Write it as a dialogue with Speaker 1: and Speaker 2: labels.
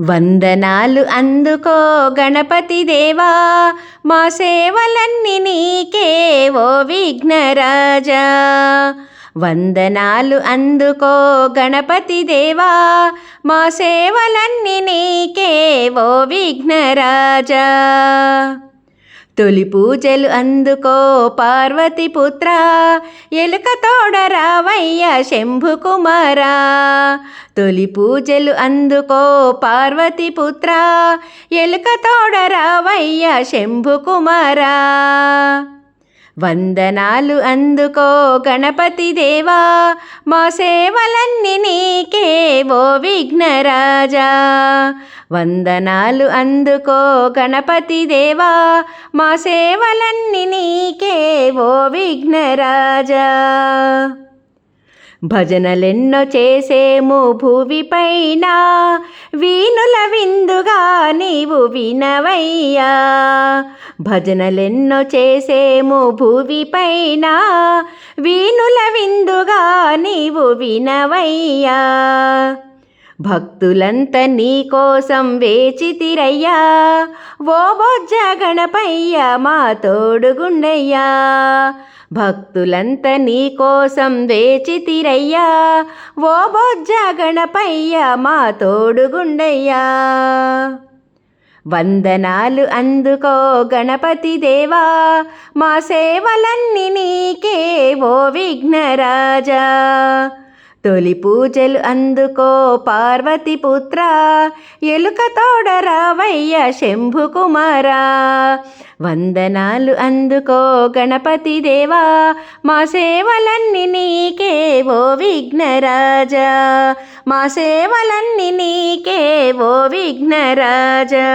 Speaker 1: వందనాలు అందుకో గణపతి దేవా మా సేవలన్నీ నీకే ఓ విఘ్నరాజా. వందనాలు అందుకో గణపతి దేవా మా సేవలన్నీ నీకే ఓ విఘ్నరాజా. తొలి పూజలు అందుకో పార్వతిపుత్ర ఎలుక తోడ రావయ్య శంభు కుమారా. తొలి పూజలు అందుకో పార్వతిపుత్ర ఎలుక తోడ రావయ్య శంభు కుమారా. వందనాలు అందుకో గణపతి దేవా. మా సేవలన్నీ నీకే ఓ విఘ్నరాజా. వందనాలు అందుకో గణపతి దేవా మా సేవలన్నీ నీకే ఓ విఘ్నరాజా. భజనలెన్నో చేసేము భూమిపైన వీణుల విందుగా నీవు వినవయ్యా. భజనలెన్నో చేసేము భూమిపైన వీణుల విందుగా నీవు వినవయ్యా. భక్తులంత నీ కోసం వేచితిరయ్యా. ఓ బొజ్జ గణపయ్య మా తోడుగుండయ్యా. భక్తులంత నీ కోసం వేచితిరయ్యా. ఓ బొజ్జ గణపయ్య మా తోడుగుండయ్యా. వందనాలు అందుకో గణపతి దేవా. మా సేవలన్నీ నీకే ఓ విఘ్నరాజా. తొలి పూజలు అందుకో పార్వతి పుత్ర. ఎలుక తోడరావయ్య శంభు కుమారా. వందనాలు అందుకో గణపతి దేవా. మా సేవలన్నీ నీకే ఓ విఘ్నరాజా. మా సేవలన్నీ నీకే ఓ విఘ్నరాజా.